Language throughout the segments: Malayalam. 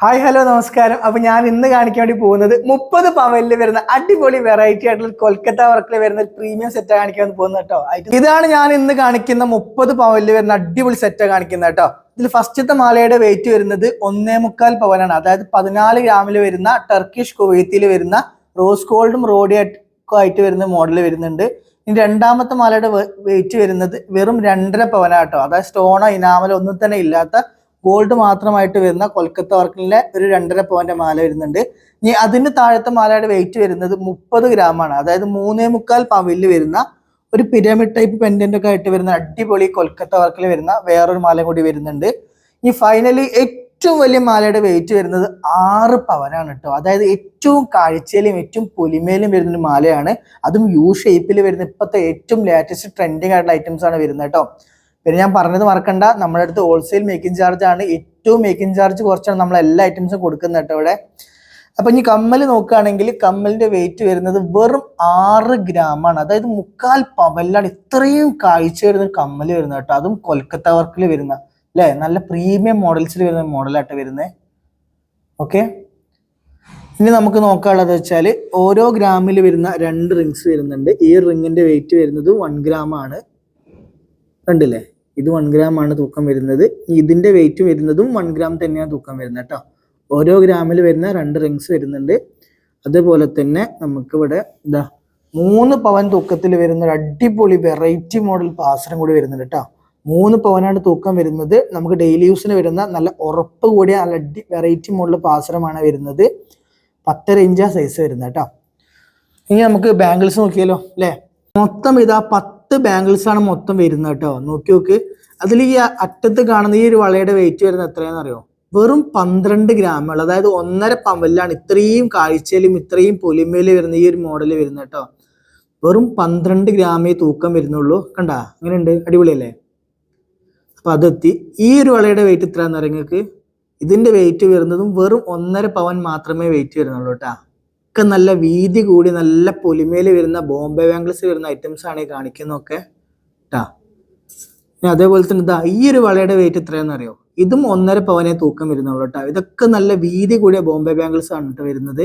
ഹായ് ഹലോ നമസ്കാരം. അപ്പൊ ഞാൻ ഇന്ന് കാണിക്കാൻ വേണ്ടി പോകുന്നത് മുപ്പത് പവനിൽ വരുന്ന അടിപൊളി വെറൈറ്റി ആയിട്ടുള്ള കൊൽക്കത്ത വർക്കിൽ വരുന്ന പ്രീമിയം സെറ്റ് കാണിക്കാൻ പോകുന്നത് കേട്ടോ. ഇതാണ് ഞാൻ ഇന്ന് കാണിക്കുന്ന മുപ്പത് പവനിൽ വരുന്ന അടിപൊളി സെറ്റ് കാണിക്കുന്നത് കേട്ടോ. ഇതിൽ ഫസ്റ്റത്തെ മാലയുടെ വെയിറ്റ് വരുന്നത് ഒന്നേ മുക്കാൽ പവനാണ്. അതായത് പതിനാല് ഗ്രാമിൽ വരുന്ന ടർക്കിഷ് കുവൈത്തിൽ വരുന്ന റോസ് ഗോൾഡും റോഡിയൊക്കെ ആയിട്ട് വരുന്ന മോഡൽ വരുന്നുണ്ട്. ഇനി രണ്ടാമത്തെ മാലയുടെ വെയിറ്റ് വരുന്നത് വെറും രണ്ടര പവനാട്ടോ അതായത് സ്റ്റോണോ ഇനാമലോ ഒന്നും തന്നെ ഇല്ലാത്ത ഗോൾഡ് മാത്രമായിട്ട് വരുന്ന കൊൽക്കത്ത വർക്കിലെ ഒരു രണ്ടര പോയിന്റ് മാല വരുന്നുണ്ട്. ഇനി അതിന് താഴത്തെ മാലയുടെ വെയിറ്റ് വരുന്നത് മുപ്പത് ഗ്രാമാണ് അതായത് മൂന്നേ മുക്കാൽ പവനിൽ വരുന്ന ഒരു പിരമിഡ് ടൈപ്പ് പെൻഡന്റ് ഒക്കെ ആയിട്ട് വരുന്ന അടിപൊളി കൊൽക്കത്ത വർക്കിൽ വരുന്ന വേറൊരു മാല കൂടി വരുന്നുണ്ട്. ഇനി ഫൈനലി ഏറ്റവും വലിയ മാലയുടെ വെയിറ്റ് വരുന്നത് ആറ് പവനാണ് കേട്ടോ അതായത് ഏറ്റവും കാഴ്ചയിലും ഏറ്റവും പൊലിമയിലും വരുന്ന ഒരു മാലയാണ്. അതും യു ഷേപ്പിൽ വരുന്ന ഇപ്പോഴത്തെ ഏറ്റവും ലേറ്റസ്റ്റ് ട്രെൻഡിങ് ആയിട്ടുള്ള ഐറ്റംസ് ആണ് വരുന്നത് കേട്ടോ പിന്നെ ഞാൻ പറഞ്ഞത് മറക്കണ്ട. നമ്മുടെ അടുത്ത് ഹോൾസെയിൽ മേക്കിംഗ് ചാർജ് ആണ്. ഏറ്റവും മേക്കിംഗ് ചാർജ് കുറച്ചാണ് നമ്മൾ എല്ലാ ഐറ്റംസും കൊടുക്കുന്നത് കേട്ടോ ഇവിടെ. അപ്പൊ ഇനി കമ്മൽ നോക്കുകയാണെങ്കിൽ കമ്മലിന്റെ വെയിറ്റ് വരുന്നത് വെറും ആറ് ഗ്രാമാണ് അതായത് മുക്കാൽ പവലിലാണ് ഇത്രയും കാഴ്ച വരുന്ന ഒരു കമ്മൽ വരുന്നത് കേട്ടോ. അതും കൊൽക്കത്ത വർക്കിൽ വരുന്ന അല്ലേ? നല്ല പ്രീമിയം മോഡൽസിൽ വരുന്ന മോഡലായിട്ട് വരുന്നത് ഓക്കെ ഇനി നമുക്ക് നോക്കാനുള്ളത് വെച്ചാൽ ഓരോ ഗ്രാമിൽ വരുന്ന രണ്ട് റിങ്സ് വരുന്നുണ്ട്. ഈ റിങ്ങിന്റെ വെയിറ്റ് വരുന്നത് വൺ ഗ്രാം ആണ്. കണ്ടില്ലേ? ഇത് വൺ ഗ്രാം ആണ് തൂക്കം വരുന്നത്. ഇതിന്റെ വെയിറ്റ് വരുന്നതും വൺ ഗ്രാം തന്നെയാണ് തൂക്കം വരുന്നത് കേട്ടോ. ഓരോ ഗ്രാമിൽ വരുന്ന രണ്ട് റിങ്സ് വരുന്നുണ്ട്. അതുപോലെ തന്നെ നമുക്ക് ഇവിടെ എന്താ മൂന്ന് പവൻ തൂക്കത്തിൽ വരുന്ന ഒരു അടിപൊളി വെറൈറ്റി മോഡൽ പാസരം കൂടി വരുന്നുണ്ട് കേട്ടോ. മൂന്ന് പവനാണ് തൂക്കം വരുന്നത്. നമുക്ക് ഡെയിലി യൂസിന് വരുന്ന നല്ല ഉറപ്പ് കൂടിയ നല്ല അടി വെറൈറ്റി മോഡൽ പാസരമാണ് വരുന്നത്. പത്തര ഇഞ്ചാ സൈസ് വരുന്നത് കേട്ടോ. ഇനി നമുക്ക് ബാംഗിൾസ് നോക്കിയാലോ അല്ലേ? മൊത്തം ഇതാ പത്ത് ബാംഗിൾസ് ആണ് മൊത്തം വരുന്നത് കേട്ടോ. നോക്കി നോക്ക്. അതിൽ ഈ അറ്റത്ത് കാണുന്ന ഈ ഒരു വളയുടെ വെയിറ്റ് വരുന്നത് എത്രയാണെന്ന് അറിയോ? വെറും പന്ത്രണ്ട് ഗ്രാമുകൾ അതായത് ഒന്നര പവലിലാണ് ഇത്രയും കാഴ്ചയിലും ഇത്രയും പൊലിമയിൽ വരുന്ന ഈ ഒരു മോഡൽ വരുന്നത് കേട്ടോ. വെറും പന്ത്രണ്ട് ഗ്രാമേ തൂക്കം വരുന്നുള്ളൂ. കണ്ട? അങ്ങനെയുണ്ട് അടിപൊളിയല്ലേ? അപ്പൊ അതെത്തി. ഈ ഒരു വളയുടെ വെയിറ്റ് എത്രയാണെന്ന് അറിയാം ഇതിന്റെ വെയിറ്റ് വരുന്നതും വെറും ഒന്നര പവൻ മാത്രമേ വെയിറ്റ് വരുന്നുള്ളൂ കേട്ടാ. ഒക്കെ നല്ല വീതി കൂടി നല്ല പൊലിമയിൽ വരുന്ന ബോംബെ ബാംഗിൾസ് വരുന്ന ഐറ്റംസ് ആണ് ഈ കാണിക്കുന്നതൊക്കെ. കേട്ടാ പിന്നെ അതേപോലെ തന്നെ ഇതാ ഈ ഒരു വളയുടെ വെയിറ്റ് എത്രയാണെന്ന് അറിയോ? ഇതും ഒന്നര പവനെ തൂക്കം വരുന്നുള്ളൂ കേട്ടോ ഇതൊക്കെ നല്ല വീതി കൂടിയ ബോംബെ ബാംഗിൾസ് ആണ് കേട്ടോ വരുന്നത്.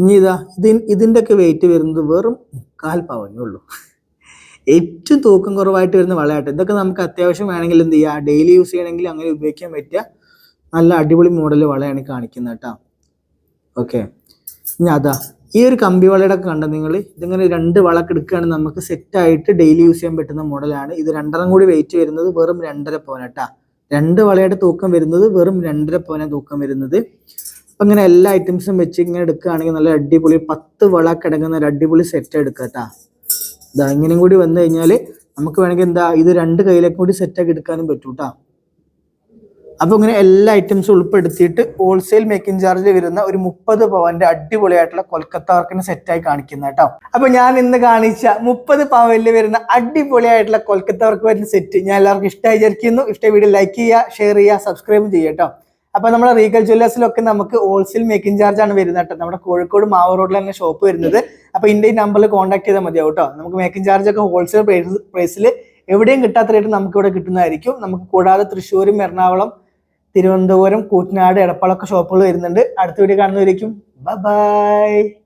ഇനി ഇതാ ഇതി ഇതിന്റെ ഒക്കെ വെയിറ്റ് വരുന്നത് വെറും മുക്കാൽ പവനേ ഉള്ളൂ. ഏറ്റവും തൂക്കം കുറവായിട്ട് വരുന്ന വളയാട്ടോ. ഇതൊക്കെ നമുക്ക് അത്യാവശ്യം വേണമെങ്കിൽ എന്ത് ചെയ്യുക ഡെയിലി യൂസ് ചെയ്യണമെങ്കിൽ അങ്ങനെ ഉപയോഗിക്കാൻ പറ്റിയ നല്ല അടിപൊളി മോഡൽ വളയാണ് കാണിക്കുന്നത് കേട്ടോ ഓക്കെ. ഇനി അതാ ഈ ഒരു കമ്പി വളയുടെ കണ്ട നിങ്ങൾ? ഇതിങ്ങനെ രണ്ട് വളക്ക് എടുക്കുകയാണെങ്കിൽ നമുക്ക് സെറ്റായിട്ട് ഡെയിലി യൂസ് ചെയ്യാൻ പറ്റുന്ന മോഡലാണ് ഇത് രണ്ടെണ്ണം കൂടി വെയിറ്റ് വരുന്നത് വെറും രണ്ടര പവനട്ടാ രണ്ട് വളയുടെ തൂക്കം വരുന്നത് വെറും രണ്ടര പവന തൂക്കം വരുന്നത്. അപ്പം ഇങ്ങനെ എല്ലാ ഐറ്റംസും വെച്ച് ഇങ്ങനെ എടുക്കുകയാണെങ്കിൽ നല്ല അടിപൊളി പത്ത് വള ഒരു അടിപൊളി സെറ്റ് എടുക്കുക കേട്ടാ ഇതാ ഇങ്ങനെയും കൂടി വന്നു കഴിഞ്ഞാൽ നമുക്ക് വേണമെങ്കിൽ എന്താ ഇത് രണ്ട് കയ്യിലേക്കും കൂടി സെറ്റാക്കി എടുക്കാനും പറ്റൂ കേട്ടാ അപ്പൊ ഇങ്ങനെ എല്ലാ ഐറ്റംസും ഉൾപ്പെടുത്തിയിട്ട് ഹോൾസെയിൽ മേക്കിംഗ് ചാർജിൽ വരുന്ന ഒരു മുപ്പത് പവന്റെ അടിപൊളിയായിട്ടുള്ള കൊൽക്കത്ത വർക്കിന് സെറ്റായി കാണിക്കുന്ന കേട്ടോ. അപ്പോൾ ഞാൻ ഇന്ന് കാണിച്ച മുപ്പത് പവനിൽ വരുന്ന അടിപൊളിയായിട്ടുള്ള കൊൽക്കത്ത വർക്ക് വരുന്ന സെറ്റ് ഞാൻ എല്ലാവർക്കും ഇഷ്ടമായി വിചാരിക്കുന്നു. ഇഷ്ട വീഡിയോ ലൈക്ക് ചെയ്യുക ഷെയർ ചെയ്യുക സബ്സ്ക്രൈബ് ചെയ്യുക കേട്ടോ. അപ്പൊ നമ്മുടെ റീഗൽ ജ്വല്ലേഴ്സിലൊക്കെ നമുക്ക് ഹോൾസെയിൽ മേക്കിംഗ് ചാർജ് ആണ് വരുന്നത് കേട്ടോ. നമ്മുടെ കോഴിക്കോട് മാവ് റോഡിൽ തന്നെ ഷോപ്പ് വരുന്നത്. അപ്പൊ ഇതിന്റെ ഈ നമ്പറിൽ കോൺടാക്ട് ചെയ്താൽ മതിയാവും കേട്ടോ. നമുക്ക് മേക്കിംഗ് ചാർജ് ഒക്കെ ഹോൾസെയിൽ പ്രൈസിൽ എവിടെയും കിട്ടാത്ത റേറ്റ് നമുക്ക് ഇവിടെ കിട്ടുന്നതായിരിക്കും. നമുക്ക് കൂടാതെ തൃശ്ശൂരും എറണാകുളം തിരുവനന്തപുരം കൂറ്റനാട് എടപ്പാളൊക്കെ ഷോപ്പുകൾ വരുന്നുണ്ട്. അടുത്ത വീഡിയോ കാണുന്നവരേക്കും. ബൈ